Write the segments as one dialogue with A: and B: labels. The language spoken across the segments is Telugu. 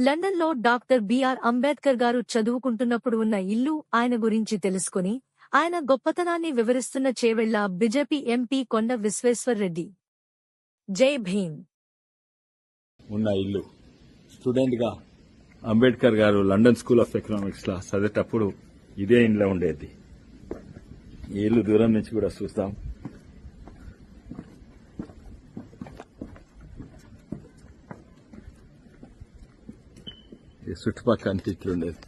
A: లండన్లో డాక్టర్ బిఆర్ అంబేద్కర్ గారు చదువుకుంటున్నప్పుడు ఉన్న ఇల్లు ఆయన గురించి తెలుసుకుని ఆయన గొప్పతనాన్ని వివరిస్తున్న చేవెళ్ళ బీజేపీ ఎంపీ కొండ విశ్వేశ్వర్ రెడ్డి జై భీమ్.
B: ఉన్న ఇల్లు. స్టూడెంట్గా అంబేద్కర్ గారు లండన్ స్కూల్ ఆఫ్ ఎకనామిక్స్లో చదివేటప్పుడు ఇదే ఇంట్లో ఉండేది. ఈ ఇల్లు దూరం నుంచి కూడా చూస్తాం. చుట్టుపక్కల అంత ఇట్లు ఉండేది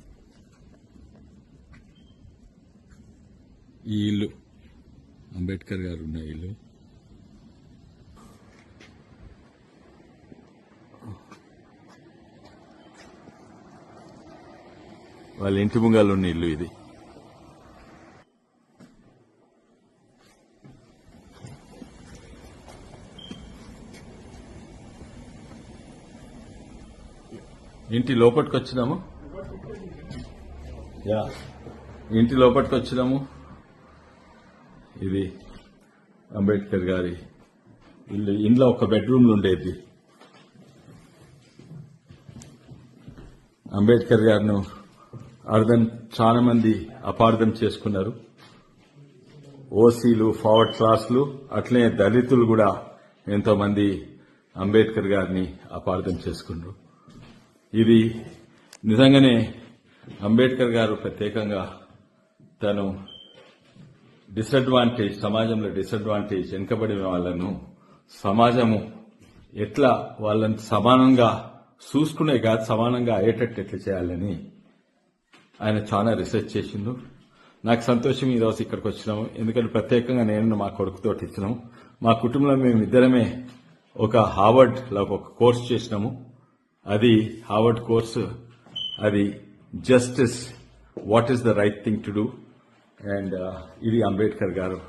B: ఈ ఇల్లు అంబేద్కర్ గారు ఉన్న ఇల్లు. వాళ్ళ ఇంటి ముంగాలు ఉన్న ఇల్లు ఇది. ఇంటి లోపలికి వచ్చినాము. యా ఇంటి లోపలికి వచ్చినాము. ఇది అంబేద్కర్ గారి ఇల్లు. ఇంట్లో ఒక బెడ్రూమ్లు ఉండేది. అంబేద్కర్ గారిను అర్థం చాలా మంది అపార్థం చేసుకున్నారు. ఓసీలు ఫార్వర్డ్ క్లాసులు అట్లనే దళితులు కూడా ఎంతో మంది అంబేద్కర్ గారిని అపార్థం చేసుకున్నారు. ఇది నిజంగానే అంబేద్కర్ గారు ప్రత్యేకంగా తను డిసడ్వాంటేజ్ సమాజంలో డిసడ్వాంటేజ్ వెనుకబడిన వాళ్ళను సమాజము ఎట్లా వాళ్ళని సమానంగా చూసుకునే కాదు సమానంగా అయ్యేటట్టు ఎట్లా చేయాలని ఆయన చాలా రీసెర్చ్ చేసిండు. నాకు సంతోషం ఈరోజు ఇక్కడికి వచ్చినాము. ఎందుకంటే ప్రత్యేకంగా నేను మా కొడుకుతో ఇచ్చినాము. మా కుటుంబంలో మేము ఇద్దరమే ఒక హార్వర్డ్లో ఒక కోర్స్ చేసినాము. అది హార్వర్డ్ కోర్సు. అది justice what is the right thing to do. And uh, ఇది అంబేద్కర్ గారు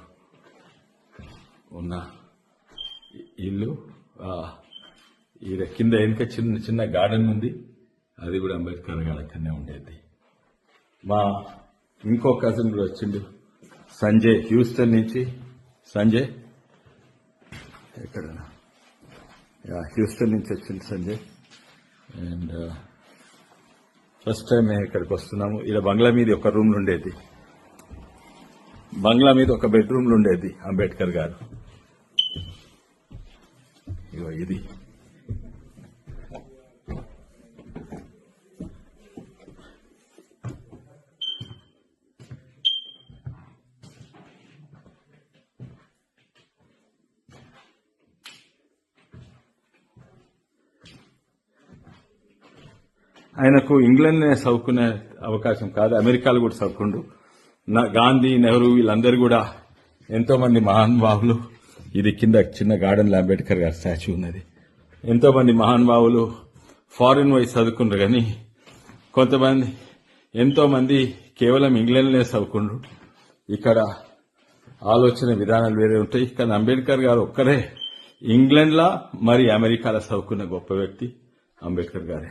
B: ఉన్న ఇల్లు. ఆ, ఈడ కింద వెనుక చిన్న చిన్న గార్డెన్ ఉంది. అది కూడా అంబేద్కర్ గారికనే అక్కడనే ఉండేది. మా ఇంకో కజిన్ కూడా వచ్చిండు. సంజయ్ హ్యూస్టన్ నుంచి. సంజయ్. ఎక్కడ హ్యూస్టన్ నుంచి వచ్చింది సంజయ్. అండ్ ఫస్ట్ టైం మేము ఇక్కడికి వస్తున్నాము. ఇలా బంగ్లా మీద ఒక రూమ్లు ఉండేది. బంగ్లా మీద ఒక బెడ్రూమ్లు ఉండేది అంబేద్కర్ గారు. ఇది. ఆయనకు ఇంగ్లండ్నే చదువుకునే అవకాశం కాదు అమెరికాలో కూడా చదువుకుండు నా- గాంధీ నెహ్రూ వీళ్ళందరూ కూడా ఎంతోమంది మహానుభావులు. ఇది కింద చిన్న గార్డెన్లో అంబేద్కర్ గారి స్టాచ్యూ ఉన్నది. ఎంతోమంది మహానుభావులు ఫారిన్ వైస్ చదువుకున్నారు కానీ కొంతమంది ఎంతోమంది కేవలం ఇంగ్లాండ్లోనే చదువుకుండ్రు ఇక్కడ ఆలోచన విధానాలు వేరే ఉంటాయి. కానీ అంబేద్కర్ గారు ఒక్కరే ఇంగ్లాండ్లా మరి అమెరికాలో చదువుకున్న గొప్ప వ్యక్తి అంబేద్కర్ గారే.